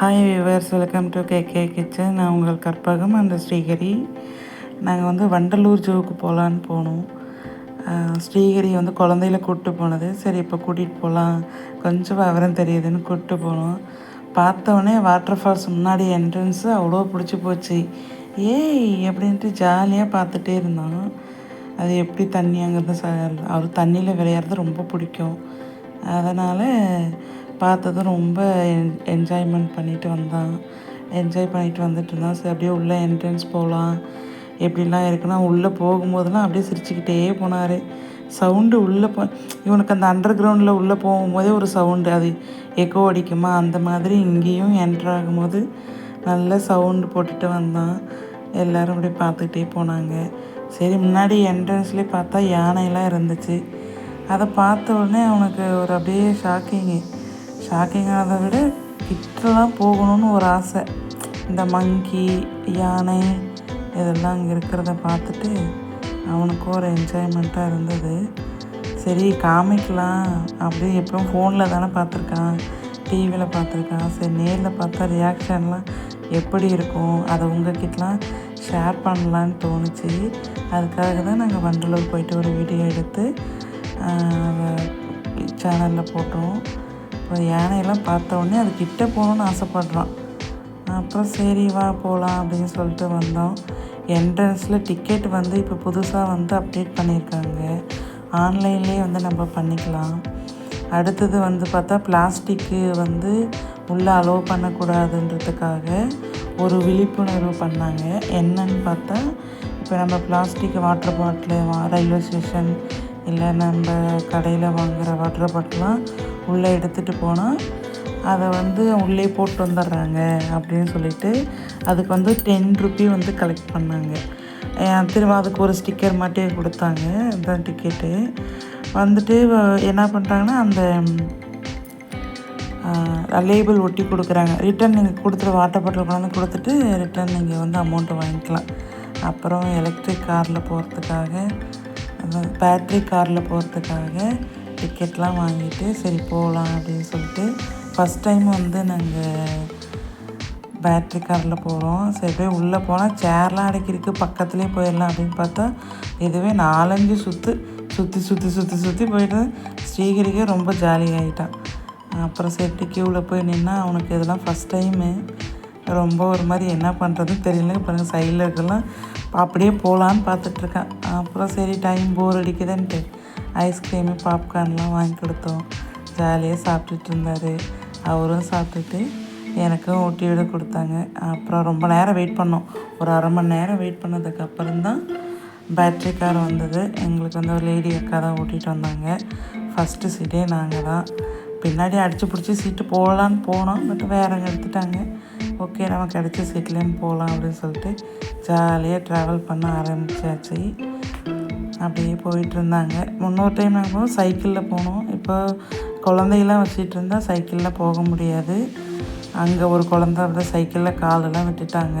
Hi viewers welcome to K kitchen நான் உங்கள் கற்பகம் அந்த ஸ்ரீஹரி. நாங்கள் வந்து வண்டலூர் ஜூவுக்கு போகலான்னு போனோம். ஸ்ரீகரி ஸ்ரீஹரி வந்து குழந்தையில கூப்பிட்டு போனது. சரி இப்போ கூட்டிகிட்டு போகலாம் கொஞ்சம் விவரம் தெரியுதுன்னு கூப்பிட்டு போனோம். பார்த்தோன்னே வாட்டர் ஃபால்ஸ் முன்னாடி என்ட்ரன்ஸு அவ்வளோ பிடிச்சி போச்சு. ஏய் அப்படின்ட்டு ஜாலியாக பார்த்துட்டே இருந்தோம் அது எப்படி தண்ணி அங்கேருந்து ச அவர் தண்ணியில் விளையாடுறது ரொம்ப பிடிக்கும். அதனால் பார்த்ததும் ரொம்ப என் என்ஜாய்மெண்ட் பண்ணிட்டு வந்தான். என்ஜாய் பண்ணிட்டு வந்துட்டு இருந்தான். சரி அப்படியே உள்ளே என்ட்ரன்ஸ் போகலாம். எப்படிலாம் இருக்குன்னா உள்ளே போகும்போதெல்லாம் அப்படியே சிரிச்சுக்கிட்டே போனார். சவுண்டு உள்ளே போ இவனுக்கு அந்த அண்டர் கிரவுண்டில் உள்ளே போகும்போதே ஒரு சவுண்டு அது எக்கோ அடிக்குமா? அந்த மாதிரி இங்கேயும் என்ட்ரு ஆகும்போது நல்ல சவுண்டு போட்டுட்டு வந்தான். எல்லோரும் அப்படியே பார்த்துக்கிட்டே போனாங்க. சரி முன்னாடி என்ட்ரன்ஸ்லேயே பார்த்தா யானையெல்லாம் இருந்துச்சு. அதை பார்த்த உடனே அவனுக்கு ஒரு அப்படியே ஷாக்கிங்கு ஷாக்கிங்கானதை விட. கிட்டலாம் போகணும்னு ஒரு ஆசை. இந்த மங்கி யானை இதெல்லாம் அங்கே இருக்கிறத பார்த்துட்டு அவனுக்கும் ஒரு என்ஜாய்மெண்ட்டாக இருந்தது. சரி காமிக்கலாம். அப்படியே எப்பவும் ஃபோனில் தானே பார்த்துருக்கான். டிவியில் பார்த்துருக்கான். சரி நேரில் பார்த்தா ரியாக்ஷன்லாம் எப்படி இருக்கும்? அதை உங்ககிட்டலாம் ஷேர் பண்ணலான்னு தோணுச்சு. அதுக்காக தான் நாங்கள் வண்டலூர் போயிட்டு ஒரு வீடியோ எடுத்து சேனலில் போட்டோம். அப்புறம் யானையெல்லாம் பார்த்த உடனே அது கிட்டே போகணுன்னு ஆசைப்பட்றான். அப்புறம் சரி வா போகலாம் அப்படின்னு சொல்லிட்டு வந்தோம். என்ட்ரன்ஸில் டிக்கெட் வந்து இப்போ புதுசாக வந்து அப்டேட் பண்ணியிருக்காங்க. ஆன்லைன்லேயே வந்து நம்ம பண்ணிக்கலாம். அடுத்தது வந்து பார்த்தா பிளாஸ்டிக்கு வந்து உள்ளே அலோவ் பண்ணக்கூடாதுன்றதுக்காக ஒரு விழிப்புணர்வு பண்ணாங்க. என்னன்னு பார்த்தா இப்போ நம்ம plastic water bottle railway station இல்லை நம்ம கடையில் வாங்குகிற வாட்டர் பாட்டிலாம் உள்ளே எடுத்துகிட்டு போனால் அதை வந்து உள்ளே போட்டு வந்துடுறாங்க அப்படின்னு சொல்லிட்டு அதுக்கு வந்து டென் ருபி வந்து கலெக்ட் பண்ணாங்க. திரும்ப அதுக்கு ஒரு ஸ்டிக்கர் மாட்டி கொடுத்தாங்க இதுதான் டிக்கெட்டு வந்துட்டு என்ன பண்ணுறாங்கன்னா அந்த லேபிள் ஒட்டி கொடுக்குறாங்க. ரிட்டன் நீங்கள் கொடுத்துட்டு வாட்டர் பாட்டில் கொண்டாந்து கொடுத்துட்டு ரிட்டன் நீங்கள் வந்து அமௌண்ட்டை வாங்கிக்கலாம். அப்புறம் எலக்ட்ரிக் காரில் போகிறதுக்காக பேட்ரி காரில் போகிறதுக்காக டிக்கெட்லாம் வாங்கிட்டு சரி போகலாம் அப்படின்னு சொல்லிட்டு ஃபஸ்ட் டைம் வந்து நாங்கள் பேட்ரி காரில் போகிறோம் சரி போய் உள்ளே போனால் சேர்லாம் அடைக்கிருக்கு பக்கத்துலேயே போயிடலாம் அப்படின்னு பார்த்தா இதுவே நாலஞ்சு சுற்று சுற்றி சுற்றி சுற்றி சுற்றி போயிட்டு ஸ்ரீகிரிக்கே ரொம்ப ஜாலியாகிட்டான் அப்புறம் சேஃப்டி கியூவில் போய் நின்னா அவனுக்கு இதெல்லாம் ஃபஸ்ட் டைமு ரொம்ப ஒரு மாதிரி என்ன பண்ணுறதுன்னு தெரியல. பாருங்கள் சைடில் இருக்கலாம் அப்படியே போகலான்னு பார்த்துட்ருக்கான் அப்புறம் சரி டைம் போர் அடிக்குதுன்ட்டு. ஐஸ்கிரீமு பாப்கார்ன்லாம் வாங்கி கொடுத்தோம். ஜாலியாக சாப்பிட்டுட்டு இருந்தார். அவரும் சாப்பிட்டுட்டு எனக்கும் ஊட்டி விட கொடுத்தாங்க. அப்புறம் ரொம்ப நேரம் வெயிட் பண்ணோம். ஒரு அரை மணி நேரம் வெயிட் பண்ணதுக்கப்புறம் தான் பேட்ரி கார் வந்தது. எங்களுக்கு வந்து ஒரு லேடி அக்கா தான் ஓட்டிகிட்டு வந்தாங்க. ஃபஸ்ட்டு சீட்டே நாங்கள் தான். பின்னாடி அடித்து பிடிச்சி சீட்டு போகலான்னு போனோம். பட் வேறங்க எடுத்துட்டாங்க. ஓகே நம்ம கிடச்ச சீட்லேயும் போகலாம் அப்படின்னு சொல்லிட்டு ஜாலியாக ட்ராவல் பண்ண ஆரம்பித்தாச்சு அப்படியே போயிட்டு இருந்தாங்க முன்னொரு டைம் நாங்கள் சைக்கிளில் போனோம். இப்போ குழந்தையெல்லாம் வச்சுட்டு இருந்தால் சைக்கிளில் போக முடியாது. அங்கே ஒரு குழந்த வந்து சைக்கிளில் காலெல்லாம் விட்டுட்டாங்க.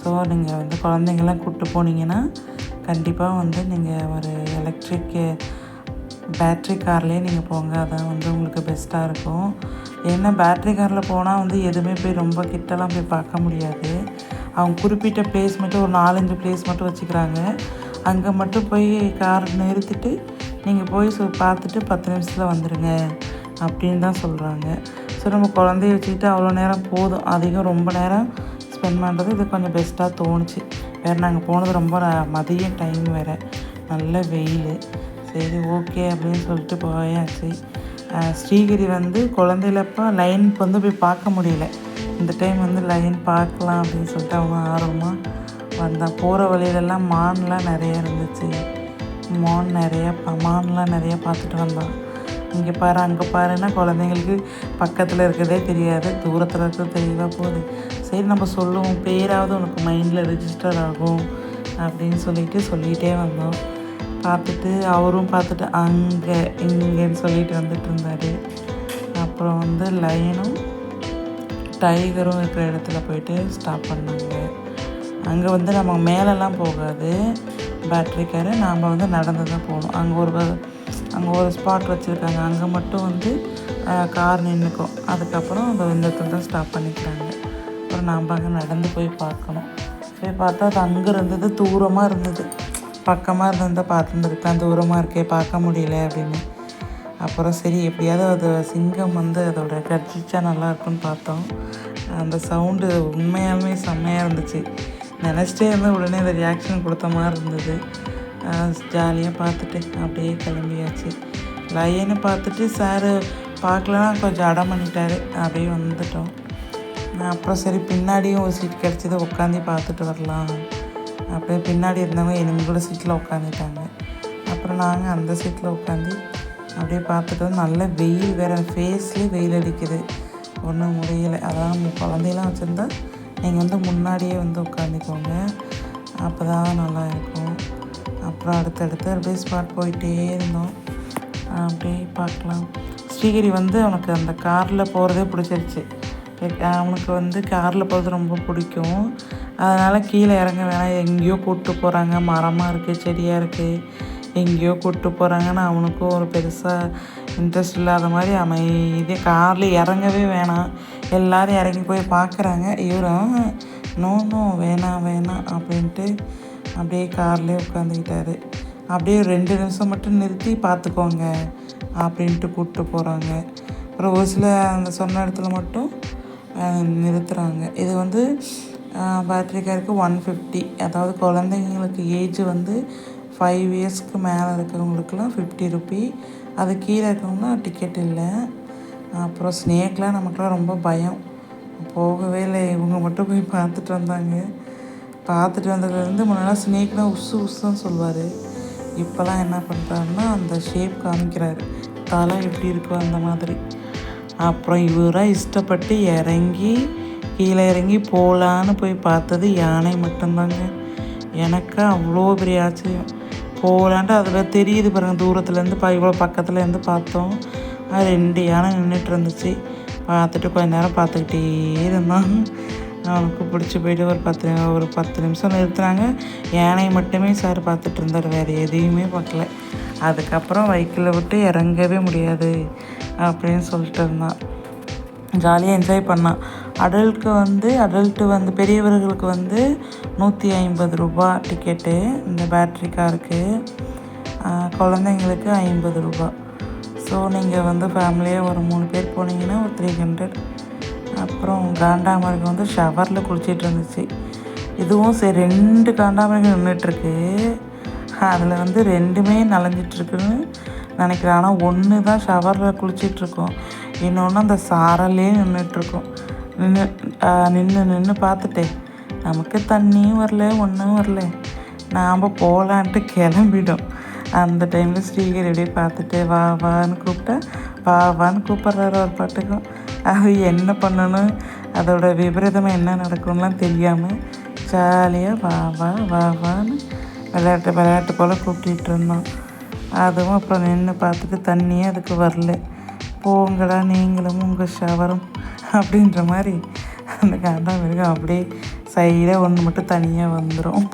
ஸோ நீங்கள் வந்து குழந்தைங்கள்லாம் கூப்பிட்டு போனீங்கன்னா கண்டிப்பாக வந்து நீங்கள் ஒரு எலக்ட்ரிக்கு பேட்ரி கார்லேயே நீங்கள் போங்க. அதான் வந்து உங்களுக்கு பெஸ்ட்டாக இருக்கும். ஏன்னா பேட்ரி காரில் போனால் வந்து எதுவுமே போய் ரொம்ப கிட்டலாம் போய் பார்க்க முடியாது. அவங்க குறிப்பிட்ட பிளேஸ் மட்டும் ஒரு நாலஞ்சு பிளேஸ் மட்டும் வச்சுக்கிறாங்க. அங்கே மட்டும் போய் கார் நிறுத்திட்டு நீங்கள் போய் சு பார்த்துட்டு பத்து நிமிஷத்தில் வந்துடுங்க அப்படின்னு தான் சொல்கிறாங்க ஸோ நம்ம குழந்தைய வச்சுக்கிட்டு அவ்வளோ நேரம் போதும். அதிகம் ரொம்ப நேரம் ஸ்பெண்ட் பண்ணுறது இது கொஞ்சம் பெஸ்ட்டாக தோணுச்சு. வேறு நாங்கள் போனது ரொம்ப மதியம் டைம் வேறு. நல்ல வெயில். சரி ஓகே அப்படின்னு சொல்லிட்டு போயாச்சு. ஸ்ரீகிரி வந்து குழந்தையிலப்போ லைன் வந்து போய் பார்க்க முடியல. இந்த டைம் வந்து லைன் பார்க்கலாம் அப்படின்னு சொல்லிட்டு அவங்க ஆர்வமாக வந்தேன் போகிற வழியிலலாம் மான்லாம் நிறைய இருந்துச்சு. மான் நிறைய மான்லாம் நிறைய பார்த்துட்டு வந்தோம் இங்கே பாரு அங்கே பாருன்னா குழந்தைங்களுக்கு பக்கத்தில் இருக்கிறதே தெரியாது தூரத்தில் இருக்கிறது தெரியவா போகுது. சரி நம்ம சொல்லுவோம் பேராவது உனக்கு மைண்டில் ரிஜிஸ்டர் ஆகும் அப்படின்னு சொல்லிட்டு சொல்லிகிட்டே வந்தோம். பார்த்துட்டு அவரும் பார்த்துட்டு அங்கே இங்கேன்னு சொல்லிட்டு வந்துட்டு இருந்தார். அப்புறம் வந்து லைனும் டைகரும் இருக்கிற இடத்துல போயிட்டு ஸ்டாப் பண்ணாங்க. அங்கே வந்து நம்ம மேலெல்லாம் போகாது. பேட்ரி காரு நாம் வந்து நடந்து தான் போகணும். அங்கே ஒரு அங்கே ஒரு ஸ்பாட் வச்சுருக்காங்க. அங்கே மட்டும் வந்து கார் நின்றுக்கும் அதுக்கப்புறம் அந்த இந்த இடத்துல தான் ஸ்டாப் பண்ணிக்கிறாங்க. அப்புறம் நாம் அங்கே நடந்து போய் பார்க்கணும். போய் பார்த்தா அது அங்கே இருந்தது தூரமாக இருந்தது. பக்கமாக இருந்தால் பார்த்துருந்துருக்கலாம் தூரமாக இருக்கே பார்க்க முடியல அப்படின்னு. அப்புறம் சரி எப்படியாவது அது சிங்கம் வந்து அதோட கர்ஜிச்சா நல்லாயிருக்குன்னு பார்த்தோம். அந்த சவுண்டு உண்மையாலுமே செம்மையாக இருந்துச்சு. நினச்சிட்டே இருந்தால் உடனே அந்த ரியாக்ஷன் கொடுத்த மாதிரி இருந்தது. ஜாலியாக பார்த்துட்டு அப்படியே கிளம்பியாச்சு. லயனை பார்த்துட்டு சாரு பார்க்கலன்னா கொஞ்சம் அடம் பண்ணிட்டாரு. அப்படியே வந்துட்டோம். அப்புறம் சரி பின்னாடியும் ஒரு சீட் கிடச்சிது உட்காந்து பார்த்துட்டு வரலாம். அப்படியே பின்னாடி இருந்தவங்க எங்களோட சீட்டில் உட்காந்துட்டாங்க அப்புறம் நாங்கள் அந்த சீட்டில் உட்காந்து அப்படியே பார்த்துட்டு நல்ல வெயில் வேறு ஃபேஸ்லேயே வெயில் அடிக்குது. ஒன்றும் முடியலை. அதான் குழந்தையெல்லாம் வச்சுருந்தா நீங்கள் வந்து முன்னாடியே வந்து உட்காந்துக்கோங்க அப்போ தான் நல்லா இருக்கும். அப்புறம் அடுத்தடுத்து அப்படியே ஸ்பாட் போயிட்டே இருந்தோம். அப்படியே பார்க்கலாம். ஸ்ரீகிரி வந்து அவனுக்கு அந்த காரில் போகிறதே பிடிச்சிருச்சு. அவனுக்கு வந்து காரில் போகிறது ரொம்ப பிடிக்கும். அதனால் கீழே இறங்க வேணாம். எங்கேயோ கூப்பிட்டு போகிறாங்க மரமாக இருக்குது செடியாக இருக்குது எங்கேயோ கூப்பிட்டு போகிறாங்கன்னு அவனுக்கும் ஒரு பெருசாக இன்ட்ரெஸ்ட் இல்லாத மாதிரி அமைதியாக காரில் இறங்கவே வேணாம். எல்லோரும் இறங்கி போய் பார்க்குறாங்க. இவரும் நோ நோ வேணாம் வேணாம் அப்படின்ட்டு அப்படியே கார்லேயே உட்காந்துக்கிட்டாரு அப்படியே ரெண்டு நிமிஷம் மட்டும் நிறுத்தி பார்த்துக்கோங்க அப்படின்ட்டு கூப்பிட்டு போகிறாங்க அப்புறம் ஒரு சில அந்த சொன்ன இடத்துல மட்டும் நிறுத்துகிறாங்க இது வந்து பேட்ரி காருக்கு ஒன் ஃபிஃப்டி அதாவது குழந்தைங்களுக்கு ஏஜ் வந்து ஃபைவ் இயர்ஸ்க்கு மேலே இருக்கிறவங்களுக்குலாம் ஃபிஃப்டி ருப்பி அது கீழே இருக்கவங்களாம் டிக்கெட் இல்லை. அப்புறம் ஸ்னேக்லாம் நமக்குலாம் ரொம்ப பயம். போகவே இல்லை. இவங்க மட்டும் போய் பார்த்துட்டு வந்தாங்க. பார்த்துட்டு வந்ததுலேருந்து முன்னெல்லாம் ஸ்னேக்லாம் உசு உசுன்னு சொல்லுவார். இப்போல்லாம் என்ன பண்ணுறாருன்னா அந்த ஷேப் காமிக்கிறாரு. தலை எப்படி இருக்கோ அந்த மாதிரி. அப்புறம் இவராக இஷ்டப்பட்டு இறங்கி கீழே இறங்கி போகலான்னு போய் பார்த்தது யானை மட்டும்தாங்க. எனக்கு அவ்வளோ பெரிய ஆச்சரியம். போகலான்ட்டு அதில் தெரியுது பாருங்கள் தூரத்துலேருந்து பா இவ்வளோ பக்கத்துலேருந்து பார்த்தோம். அது ரெண்டு யானை நின்றுட்டு இருந்துச்சு. பார்த்துட்டு கொஞ்ச நேரம் பார்த்துக்கிட்டே இருந்தான் அவனுக்கு பிடிச்சி போயிட்டு ஒரு பத்து ஒரு பத்து நிமிஷம் நிறுத்துனாங்க. யானையை மட்டுமே சார் பார்த்துட்டு இருந்தார். வேறு எதையுமே பார்க்கல. அதுக்கப்புறம் வைக்கில் விட்டு இறங்கவே முடியாது அப்படின்னு சொல்லிட்டு இருந்தான். ஜாலியாக என்ஜாய் பண்ணான். அடல்ட்க்கு வந்து அடல்ட்டு வந்து பெரியவர்களுக்கு வந்து நூற்றி ஐம்பது ரூபா டிக்கெட்டு இந்த பேட்ரி காருக்கு குழந்தைங்களுக்கு ஐம்பது ரூபா. ஸோ நீங்கள் வந்து ஃபேமிலியாக ஒரு மூணு பேர் போனீங்கன்னா ஒரு த்ரீ ஹண்ட்ரட் அப்புறம் காண்டாமிருகம் வந்து ஷவரில் குளிச்சிட்டு இருந்துச்சு. இதுவும் சரி ரெண்டு காண்டாமிருகம் நின்றுட்டுருக்கு அதில் வந்து ரெண்டுமே நனைஞ்சிட்ருக்குன்னு நினைக்கிறேன். ஆனால் ஒன்று தான் ஷவரில் குளிச்சிட்ருக்கோம் இன்னொன்று அந்த சாரல்லே நின்றுட்டுருக்கோம் நின்று நின்று நின்று பார்த்துட்டேன். நமக்கு தண்ணியும் வரல ஒன்றும் வரல. நாம் போகலான்ட்டு கிளம்பிடும் அந்த டைமில் ஸ்ரீகர் எப்படியே பார்த்துட்டு வா வான்னு கூப்பிட்டா வா வான்னு கூப்பிட்றாரு ஒரு பாட்டுக்கும் அது என்ன பண்ணணும்? அதோட விபரீதமாக என்ன நடக்கும்லாம் தெரியாமல் ஜாலியாக வா வா வா வான்னு விளையாட்டு விளையாட்டு போல் கூப்பிட்டு இருந்தோம். அதுவும் அப்புறம் நின்று பார்த்துட்டு தண்ணியே அதுக்கு வரல. போங்கடா நீங்களும் உங்கள் ஷவரும் அப்படின்ற மாதிரி அந்த காண்டாமிருகம் அப்படியே சைடாக ஒன்று மட்டும் தனியாக வந்துடும்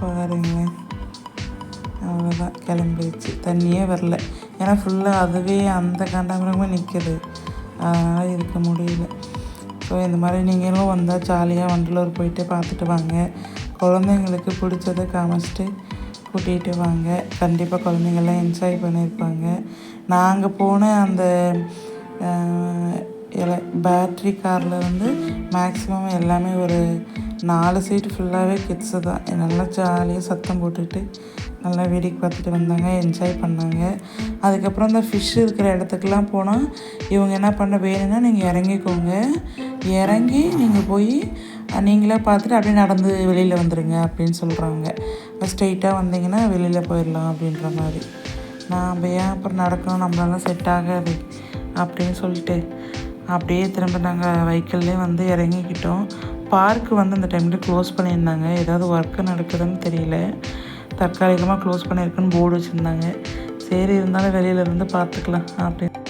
பாருங்கள் அவ்வளோதான் கிளம்பிடுச்சு. தண்ணியே வரல. ஏன்னா ஃபுல்லாக அதுவே அந்த காண்டாமிருகமே நிற்கிது அதனால் இருக்க முடியல. ஸோ இந்த மாதிரி நீங்களும் வந்தால் ஜாலியாக வண்டலூர் போயிட்டு பார்த்துட்டு வாங்க. குழந்தைங்களுக்கு பிடிச்சதை காமிச்சிட்டு கூட்டிகிட்டு வாங்க. கண்டிப்பாக குழந்தைங்கள்லாம் என்ஜாய் பண்ணியிருப்பாங்க. நாங்கள் போன அந்த பேட்ரி காரில் வந்து மேக்ஸிமம் எல்லாமே ஒரு நாலு சீட்டு ஃபுல்லாகவே கிட்ஸு தான். நல்லா ஜாலியாக சத்தம் போட்டுட்டு நல்லா வேடிக்கை பார்த்துட்டு வந்தாங்க என்ஜாய் பண்ணாங்க. அதுக்கப்புறம் இந்த ஃபிஷ் இருக்கிற இடத்துக்குலாம் போனால் இவங்க என்ன பண்ண வேணும்னா நீங்கள் இறங்கிக்கோங்க. இறங்கி நீங்கள் போய் நீங்களே பார்த்துட்டு அப்படியே நடந்து வெளியில் வந்துடுங்க அப்படின்னு சொல்கிறாங்க ஸ்ட்ரெயிட்டாக வந்தீங்கன்னா வெளியில் போயிடலாம் அப்படின்ற மாதிரி. நாம் ஏன் அப்புறம் நடக்கணும்? நம்மளால செட் ஆகாது அப்படின்னு சொல்லிட்டு அப்படியே திரும்ப நாங்கள் வைக்கல்லே வந்து இறங்கிக்கிட்டோம். பார்க்கு வந்து அந்த டைமில் க்ளோஸ் பண்ணியிருந்தாங்க. ஏதாவது ஒர்க்கு நடக்குதுன்னு தெரியல. தற்காலிகமாக க்ளோஸ் பண்ணியிருக்குன்னு போர்டு வச்சுருந்தாங்க. சரி இருந்தாலும் வெளியிலேருந்து பார்த்துக்கலாம் அப்படின்னு.